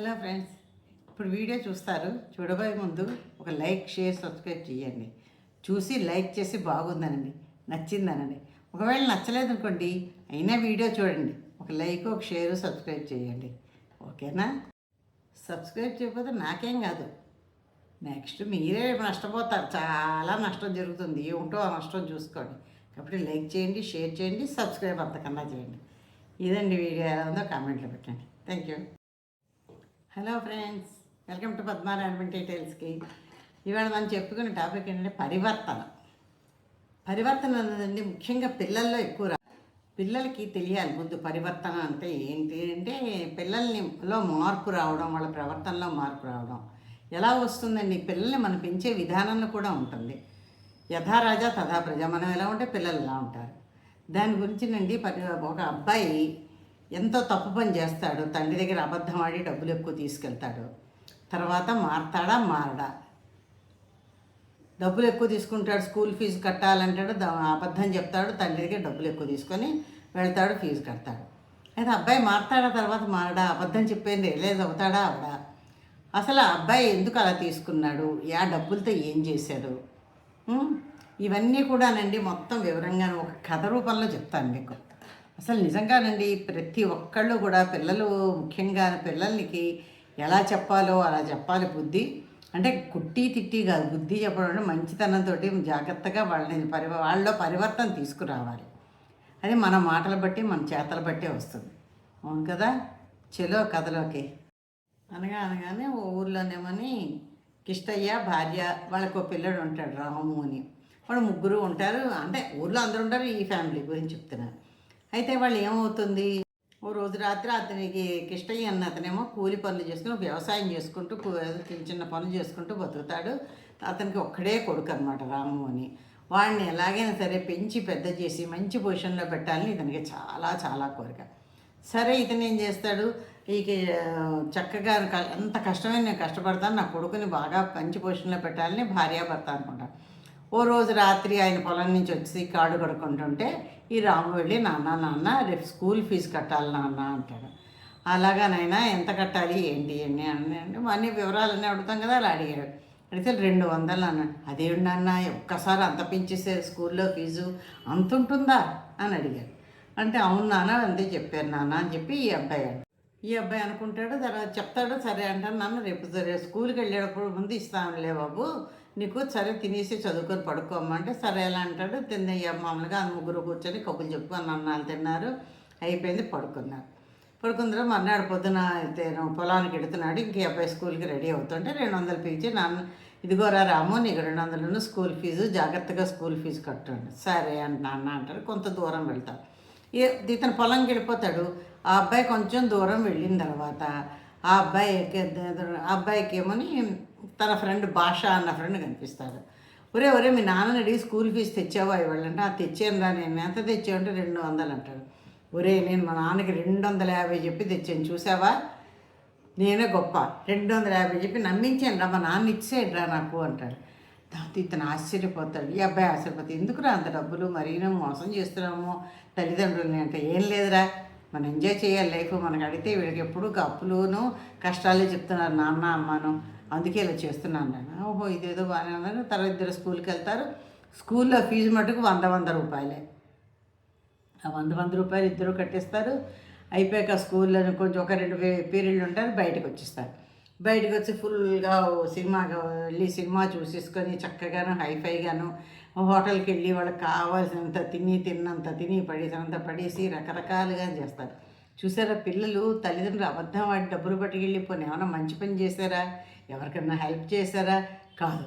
Hello friends ఇప్పుడు video చూస్తారు. చూడబోయే ముందు ఒక లైక్ షేర్ సబ్స్క్రైబ్ చేయండి. చూసి లైక్ చేసి బాగుందనండి. నచ్చిందనండి. ఒకవేళ నచ్చలేదు అనుకోండి అయినా వీడియో చూడండి. ఒక లైక్ ఒక షేర్ సబ్స్క్రైబ్ చేయండి. ఓకేనా? సబ్స్క్రైబ్ చేయకపోతే నాకేం కాదు. నెక్స్ట్ మీరే నష్టపోతారు. చాలా నష్టం జరుగుతుంది. ఏమిటో ఆ నష్టం చూసుకోండి. కాబట్టి లైక్ చేయండి షేర్ చేయండి సబ్స్క్రైబ్ అంతకన్నా చేయండి. ఇదండి వీడియో. ఎలా ఉందో కామెంట్లో పెట్టండి. Thank you. Hello friends welcome to Padmarayana డీటెయిల్స్కి ఇవాళ మనం చెప్పుకునే టాపిక్ ఏంటంటే పరివర్తన. పరివర్తన అనేది ముఖ్యంగా పిల్లల్లో ఎక్కువ రా పిల్లలకి తెలియాలి ముందు పరివర్తన అంటే ఏంటి అంటే పిల్లల్ని లో మార్పు రావడం వాళ్ళ ప్రవర్తనలో మార్పు రావడం. ఎలా వస్తుందండి? పిల్లల్ని మనం పెంచే విధానంలో కూడా ఉంటుంది. యథారాజా తథా ప్రజ. మనం ఎలా ఉంటే పిల్లలు ఎలా ఉంటారు? దాని గురించి నండి ఒక అబ్బాయి ఎంతో తప్పు పని చేస్తాడు తండ్రి దగ్గర అబద్ధం ఆడి డబ్బులు ఎక్కువ తీసుకెళ్తాడు తర్వాత మారతాడా? మారడా. డబ్బులు ఎక్కువ తీసుకుంటాడు స్కూల్ ఫీజు కట్టాలంటాడు అబద్ధం చెప్తాడు తండ్రి దగ్గర డబ్బులు ఎక్కువ తీసుకొని వెళ్తాడు ఫీజు కడతాడు. అయితే అబ్బాయి మారతాడా తర్వాత మారడా? అబద్ధం చెప్పింది రియలైజ్ అవుతాడా? అవడా అసలు ఆ అబ్బాయి ఎందుకు అలా తీసుకున్నాడు? ఆ డబ్బులతో ఏం చేశాడు? ఇవన్నీ కూడానండి మొత్తం వివరంగా ఒక కథ రూపంలో చెప్తాను మీకు. అసలు నిజంగానండి ప్రతి ఒక్కళ్ళు కూడా పిల్లలు ముఖ్యంగా పిల్లలకి ఎలా చెప్పాలో అలా చెప్పాలి బుద్ధి. అంటే కుట్టి తిట్టి కాదు బుద్ధి చెప్పడం మంచితనంతో జాగ్రత్తగా వాళ్ళని పరి వాళ్ళలో పరివర్తన తీసుకురావాలి. అది మన మాటలు బట్టి మన చేతలు బట్టే వస్తుంది. అవును కదా? చెలో కథలోకి. అనగా అనగానే ఓ ఊర్లోనేమని కిష్టయ్య భార్య వాళ్ళకు ఒక పిల్లడు ఉంటాడు రాము అని. వాడు ముగ్గురు ఉంటారు. అంటే ఊర్లో అందరూ ఉంటారు ఈ ఫ్యామిలీ గురించి చెప్తున్నాను. అయితే వాళ్ళు ఏమవుతుంది? ఓ రోజు రాత్రి అతనికి కిష్టయ్య అన్న అతనేమో కూలి పనులు చేసుకుని వ్యవసాయం చేసుకుంటూ చిన్న చిన్న పనులు చేసుకుంటూ బతుకుతాడు. అతనికి ఒక్కడే కొడుకు అనమాట రాము అని. వాడిని ఎలాగైనా సరే పెంచి పెద్ద చేసి మంచి పొజిషన్లో పెట్టాలని ఇతనికి చాలా చాలా కోరిక. సరే ఇతను ఏం చేస్తాడు? ఈ చక్కగా క- ఎంత కష్టమైన నేను కష్టపడతాను నా కొడుకుని బాగా మంచి పొజిషన్లో పెట్టాలని భార్యాభర్త అనుకుంటాను ఓ రోజు రాత్రి ఆయన పొలం నుంచి వచ్చి కాడు కడుక్కుంటుంటే ఈ రాము వెళ్ళి నాన్న నాన్న రేపు స్కూల్ ఫీజు కట్టాలి నాన్న అంటాడు. అలాగా ఎంత కట్టాలి? ఏంటి అని అని అంటే అన్ని వివరాలన్నీ అడుగుతాం కదా అలా అడిగాడు. అడిగితే రెండు వందలు అన్నాడు. అదేంటి నాన్న ఒక్కసారి అంత పెంచేసే స్కూల్లో ఫీజు అంత ఉంటుందా? అని అడిగాడు. అంటే అవును నాన్న అంతే చెప్పారు నాన్న అని చెప్పి ఈ అబ్బాయి ఈ అబ్బాయి అనుకుంటాడు తర్వాత చెప్తాడు సరే అంటాను నాన్న రేపు సరే స్కూల్కి వెళ్ళేటప్పుడు ముందు ఇస్తానులే బాబు నీకు సరే తినేసి చదువుకొని పడుకోమంటే సరే ఎలా అంటాడు తిన్నయ్య మామూలుగా ఆ ముగ్గురు కూర్చొని కబులు చెప్పుకొని అన్నాలు తిన్నారు. అయిపోయింది పడుకున్నారు. పడుకున్న మర్నాడు పొద్దున అయితే పొలానికి ఎడుతున్నాడు ఇంక ఈ అబ్బాయి స్కూల్కి రెడీ అవుతుంటే రెండు వందలు పిలిచి నాన్న ఇదిగోరా రాము నీకు రెండు వందలు స్కూల్ ఫీజు జాగ్రత్తగా స్కూల్ ఫీజు కట్టండి. సరే అంట నాన్న అంటారు కొంత దూరం వెళ్తాం. ఏ- ఇతను పొలంకి వెళ్ళిపోతాడు. ఆ అబ్బాయి కొంచెం దూరం వెళ్ళిన తర్వాత ఆ అబ్బాయి ఆ అబ్బాయికి ఏమని తన ఫ్రెండ్ భాష అన్న ఫ్రెండ్ కనిపిస్తాడు. ఒరే ఒరే మీ నాన్నని అడిగి స్కూల్ ఫీజు తెచ్చావా? ఇవాళంటే ఆ తెచ్చాను రా నేను ఎంత తెచ్చావంటే రెండు వందలు అంటాడు. ఒరే నేను మా నాన్నకి రెండు వందల యాభై చెప్పి తెచ్చాను చూసావా? నేనే గొప్ప. రెండు వందల యాభై చెప్పి నమ్మించాను రా మా నాన్న ఇచ్చేయండి రా నాకు అంటాడు. దాంతో ఇతను ఆశ్చర్యపోతాడు. ఈ అబ్బాయి ఆశ్చర్యపోతాడు ఎందుకురా అంత డబ్బులు? మరీనో మోసం చేస్తున్నాము తల్లిదండ్రులని అంటే ఏం లేదురా. మనం ఎంజాయ్ చేయాలి లైఫ్ మనకు అడిగితే వీడికి ఎప్పుడు అప్పులును కష్టాలే చెప్తున్నారు నాన్న అమ్మను. అందుకే ఇలా చేస్తున్నాను నేను. ఓహో ఇదేదో బాగానే ఉందని తర్వాత ఇద్దరు స్కూల్కి వెళ్తారు. స్కూల్లో ఫీజు మటుకు వంద వంద రూపాయలే. ఆ వంద వంద రూపాయలు ఇద్దరు కట్టేస్తారు. అయిపోయాక స్కూల్లో కొంచెం ఒక రెండు పీరియడ్లు ఉంటారు బయటకు వచ్చేస్తారు. బయటకు వచ్చి ఫుల్గా సినిమాగా వెళ్ళి సినిమా చూసేసుకొని చక్కగాను హైఫైగాను హోటల్కి వెళ్ళి వాళ్ళకి కావాల్సినంత తిని తిన్నంత తిని పడేసినంత పడేసి రకరకాలుగా చేస్తారు. చూసారా పిల్లలు తల్లిదండ్రులు అబద్ధం వాడి డబ్బులు పట్టుకెళ్ళి పోనీ ఏమైనా మంచి పని చేశారా? ఎవరికైనా హెల్ప్ చేశారా? కాదు.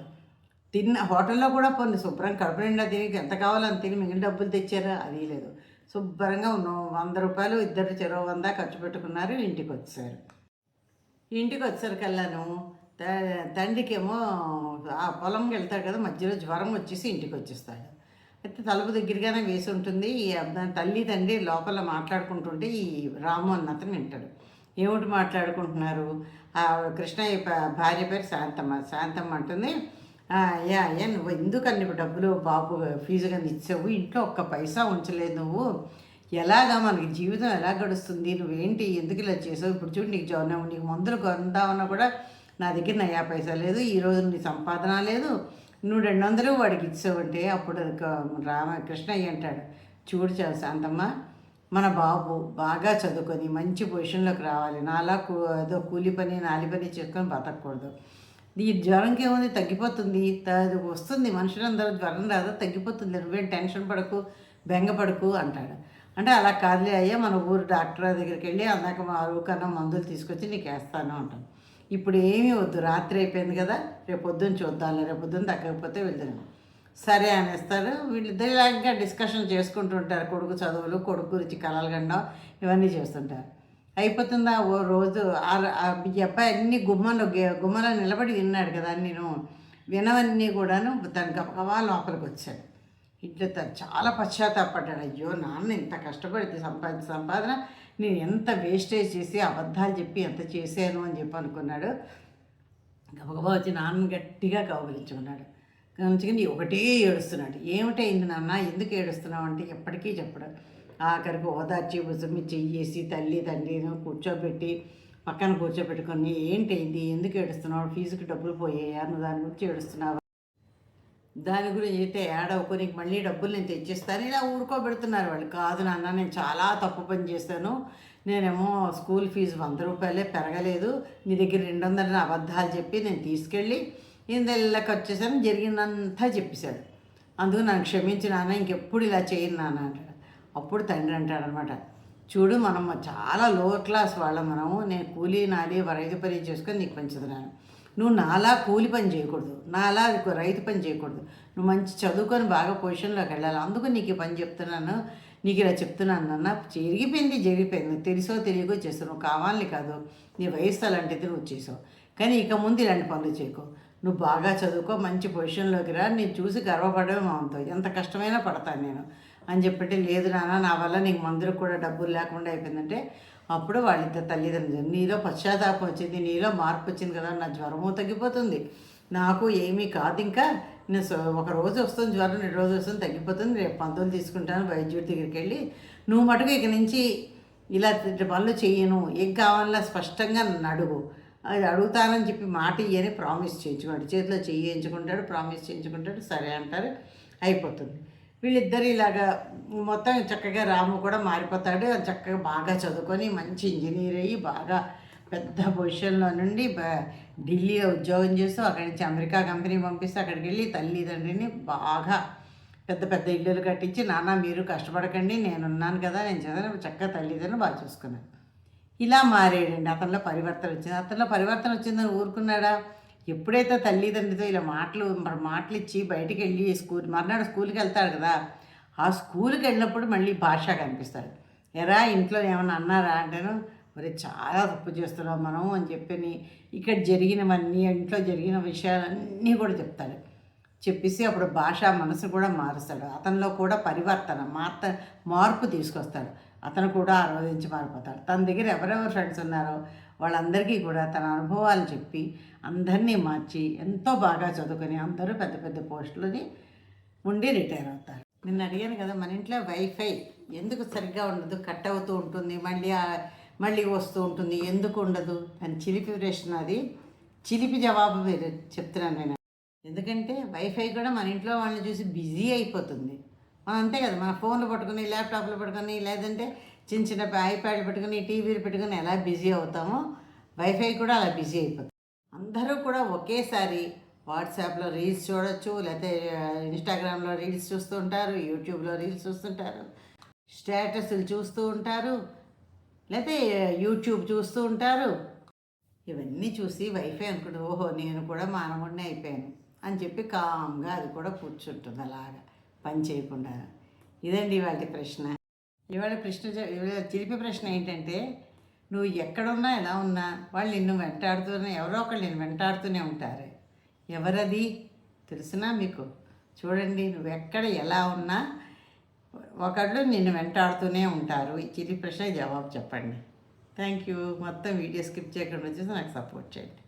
తిన్న హోటల్లో కూడా పోను శుభ్రం కడుపు నిండా తిని ఎంత కావాలో అంత తిని మిగిలిన డబ్బులు తెచ్చారా? అది లేదు. శుభ్రంగా వంద రూపాయలు ఇద్దరు చెరో వంద ఖర్చు పెట్టుకున్నారు ఇంటికి వచ్చారు ఇంటికి వచ్చారు కల్లాను తండ్రికేమో ఆ పొలంకి వెళ్తాడు కదా మధ్యలో జ్వరం వచ్చేసి ఇంటికి వచ్చేస్తాడు. అయితే తలుపు దగ్గరగానే వేసి ఉంటుంది. ఈ తల్లి తండ్రి లోపల మాట్లాడుకుంటుంటే ఈ రాము అన్న అతను వింటాడు. ఏమిటి మాట్లాడుకుంటున్నారు? ఆ కృష్ణయ్య భార్య పేరు శాంతమ్మ. శాంతమ్మ అంటుంది అయ్యా యా అయ్యా నువ్వు ఎందుకని డబ్బులు బాబు ఫీజు కానీ ఇచ్చావు? ఇంట్లో ఒక్క పైసా ఉంచలేదు నువ్వు. ఎలాగా మనకి జీవితం ఎలా గడుస్తుంది? నువ్వేంటి? ఎందుకు ఇలా చేసావు? ఇప్పుడు చూడు నీకు జోనం నీకు మందులు కొందామన్నా కూడా నా దగ్గర నయా పైసా లేదు ఈరోజు నీ సంపాదన లేదు నువ్వు రెండు వందలు వాడికి ఇచ్చావంటే అప్పుడు రామకృష్ణ అయ్యి రామకృష్ణయ్య అంటాడు. చూడు చా శాంతమ్మ మన బాబు బాగా చదువుకొని మంచి పొజిషన్లోకి రావాలి. నాలా కూ ఏదో కూలి పని నాలి పని చేసుకొని బతకూడదు ఈ జ్వరంకి ఏముంది? తగ్గిపోతుంది. అది వస్తుంది. మనుషులందరూ జ్వరం రాదు. తగ్గిపోతుంది. నువ్వేం టెన్షన్ పడకు బెంగపడకు అంటాడు. అంటే అలా కాదులే అయ్యా మన ఊరు డాక్టర్ దగ్గరికి వెళ్ళి అందాక మా అరువు కన్నా మందులు తీసుకొచ్చి నీకు వేస్తాను అంటాను ఇప్పుడు ఏమీ వద్దు రాత్రి అయిపోయింది కదా రేపు పొద్దున్న చూద్దాంలే రేపు పొద్దున్న తగ్గకపోతే వెళ్దాం. సరే అనేస్తారు. వీళ్ళిద్దరు ఇలాగా డిస్కషన్ చేసుకుంటూ ఉంటారు కొడుకు చదువులు కొడుకు గురించి కలలు ఇవన్నీ చేస్తుంటారు. అయిపోతుందా? ఓ రోజు ఆ- ఈ అబ్బాయి అన్ని గుమ్మలో గుమ్మలో నిలబడి విన్నాడు కదా నేను వినవన్నీ కూడాను తను గబగబా లోపలికి వచ్చాడు. ఇట్లా తను చాలా పశ్చాత్తాపడ్డాడు. అయ్యో నాన్న ఇంత కష్టపడితే సంపాది సంపాదన. నేను ఎంత వేస్టేజ్ చేసి అబద్ధాలు చెప్పి ఎంత చేశాను అని చెప్పి అనుకున్నాడు. గబగబా వచ్చి నాన్న గట్టిగా కౌగిలించుకున్నాడు. కనుచుకుని ఒకటే ఏడుస్తున్నాడు. ఏమిటైంది నాన్న? ఎందుకు ఏడుస్తున్నావు అంటే ఎప్పటికీ చెప్పడు. ఆఖరికి ఓదార్చి భుజమి చెయ్యేసి తల్లి తండ్రిని కూర్చోబెట్టి పక్కన కూర్చోబెట్టుకొని ఏంటైంది? ఎందుకు ఏడుస్తున్నావు? ఫీజుకి డబ్బులు పోయాయా? నువ్వు దాని గురించి ఏడుస్తున్నావు? దాని గురించి అయితే ఏడవకు నీకు మళ్ళీ డబ్బులు నేను తెచ్చిస్తాను. ఇలా ఊరుకోబెడుతున్నారు వాళ్ళు. కాదు నాన్న నేను చాలా తప్పు పని చేశాను. నేనేమో స్కూల్ ఫీజు వంద రూపాయలే పెరగలేదు. నీ దగ్గర రెండు వందల అబద్ధాలు చెప్పి నేను తీసుకెళ్ళి ఇందెళ్ళకి వచ్చేసాను జరిగిందంతా చెప్పేశాడు. అందుకు నన్ను క్షమించి నాన్న ఇంకెప్పుడు ఇలా చేయను నాన్న అంటాడు. అప్పుడు తండ్రి అంటాడు అనమాట చూడు మనం చాలా లో క్లాస్ వాళ్ళం మనము. నేను కూలీ నాది రైతు పని చేసుకొని నీకు పంచుతున్నాను. నువ్వు నాలా కూలి పని చేయకూడదు నాలా రైతు పని చేయకూడదు. నువ్వు మంచి చదువుకొని బాగా పొజిషన్లోకి వెళ్ళాలి. అందుకు నీకు ఈ పని చెప్తున్నాను నీకు ఇలా చెప్తున్నాను నాన్న జరిగిపోయింది జరిగిపోయింది. తెలుసో తెలియకో చేస్తావు. నువ్వు కావాలని కాదు. నీ వయసు అలాంటిది నువ్వు చేసావు. కానీ ఇక ముందు ఇలాంటి పనులు చేయకు. నువ్వు బాగా చదువుకో మంచి పొజిషన్లోకి రా. నేను చూసి గర్వపడమే మాతో ఎంత కష్టమైనా పడతాను నేను. అని చెప్పి లేదు నాన్న నా వల్ల నీకు మందులకు కూడా డబ్బులు లేకుండా అయిపోయిందంటే అప్పుడు వాళ్ళిద్దరు తల్లిదండ్రులు. నీలో పశ్చాత్తాపం వచ్చింది నీలో మార్పు వచ్చింది కదా నా జ్వరము తగ్గిపోతుంది. నాకు ఏమీ కాదు ఇంకా. నేను సో- ఒక రోజు వస్తుంది జ్వరం రెండు రోజు వస్తుంది తగ్గిపోతుంది. రేపు పంతులు తీసుకుంటాను వైద్యుడి దగ్గరికి వెళ్ళి నువ్వు మటుకు ఇక నుంచి ఇలా పనులు చేయను. ఏం కావాలో స్పష్టంగా నన్ను అడుగు. అది అడుగుతానని చెప్పి మాట ఇయ్యని ప్రామిస్ చేయించుకుంటాడు చేతిలో చేయించుకుంటాడు ప్రామిస్ చేయించుకుంటాడు సరే అంటారు. అయిపోతుంది. వీళ్ళిద్దరు ఇలాగా మొత్తం చక్కగా రాము కూడా మారిపోతాడు. చక్కగా బాగా చదువుకొని మంచి ఇంజనీర్ అయ్యి బాగా పెద్ద పొజిషన్లో నుండి ఢిల్లీలో ఉద్యోగం చేస్తూ అక్కడి నుంచి అమెరికా కంపెనీ పంపిస్తే అక్కడికి వెళ్ళి తల్లిదండ్రిని బాగా పెద్ద పెద్ద ఇల్లులు కట్టించి నాన్న మీరు కష్టపడకండి నేనున్నాను కదా నేను చదివిన చక్కగా తల్లిదండ్రులు బాగా చూసుకున్నాను ఇలా మారేడండి. అతనిలో పరివర్తన వచ్చింది. అతనిలో పరివర్తన వచ్చిందని ఊరుకున్నాడా? ఎప్పుడైతే తల్లిదండ్రితో ఇలా మాటలు మరి మాటలు ఇచ్చి బయటికి వెళ్ళి స్కూల్ మర్నాడు స్కూల్కి వెళ్తాడు కదా ఆ స్కూల్కి వెళ్ళినప్పుడు మళ్ళీ భాష కనిపిస్తాడు ఎరా ఇంట్లో ఏమన్నా అన్నారా అంటేను మరి చాలా తప్పు చేస్తున్నాం మనం అని చెప్పని ఇక్కడ జరిగినవన్నీ ఇంట్లో జరిగిన విషయాలన్నీ కూడా చెప్తాడు చెప్పేసి అప్పుడు భాష మనసు కూడా మారుస్తాడు. అతనిలో కూడా పరివర్తన మార్త మార్పు తీసుకొస్తాడు అతను కూడా ఆరోధించి మారిపోతాడు. తన దగ్గర ఎవరెవరు ఫ్రెండ్స్ ఉన్నారో వాళ్ళందరికీ కూడా తన అనుభవాలు చెప్పి అందరినీ మార్చి ఎంతో బాగా చదువుకొని అందరూ పెద్ద పెద్ద పోస్టులని ఉండి రిటైర్ అవుతారు. నిన్న అడిగాను కదా మన ఇంట్లో వైఫై ఎందుకు సరిగ్గా ఉండదు? కట్ అవుతూ ఉంటుంది మళ్ళీ మళ్ళీ వస్తూ ఉంటుంది ఎందుకు ఉండదు? అని చిలిపి ప్రశ్న అది. చిలిపి జవాబు మీరు చెప్తున్నాను నేను. ఎందుకంటే వైఫై కూడా మన ఇంట్లో వాళ్ళని చూసి బిజీ అయిపోతుంది. మనం అంతే కదా మన ఫోన్లు పట్టుకుని ల్యాప్టాప్లు పట్టుకొని లేదంటే చిన్న చిన్న ఐప్యాడ్లు పెట్టుకుని టీవీలు పెట్టుకుని ఎలా బిజీ అవుతామో వైఫై కూడా అలా బిజీ అయిపోతుంది. అందరూ కూడా ఒకేసారి వాట్సాప్లో రీల్స్ చూడొచ్చు లేకపోతే ఇన్స్టాగ్రామ్లో రీల్స్ చూస్తూ ఉంటారు యూట్యూబ్లో రీల్స్ చూస్తుంటారు స్టేటస్లు చూస్తూ ఉంటారు లేకపోతే యూట్యూబ్ చూస్తూ ఉంటారు. ఇవన్నీ చూసి వైఫై అనుకుంటు ఓహో నేను కూడా మానవుడిని అయిపోయాను అని చెప్పి కామ్గా అది కూడా కూర్చుంటుంది అలాగా. పని చేయకుండా. ఇదండి వాటి ప్రశ్న. ఇవాళ ప్రశ్న చె- చిలిపి ప్రశ్న ఏంటంటే నువ్వు ఎక్కడున్నా ఎలా ఉన్నా వాళ్ళు నిన్ను వెంటాడుతూనే ఎవరో ఒకళ్ళు నిన్ను వెంటాడుతూనే ఉంటారు. ఎవరది? తెలుసునా మీకు? చూడండి నువ్వు ఎక్కడ ఎలా ఉన్నా ఒకళ్ళు నిన్ను వెంటాడుతూనే ఉంటారు. ఈ చిలి ప్రశ్న జవాబు చెప్పండి. థ్యాంక్ యూ మొత్తం వీడియో స్కిప్ చేయకుండా వచ్చేసి నాకు సపోర్ట్ చేయండి.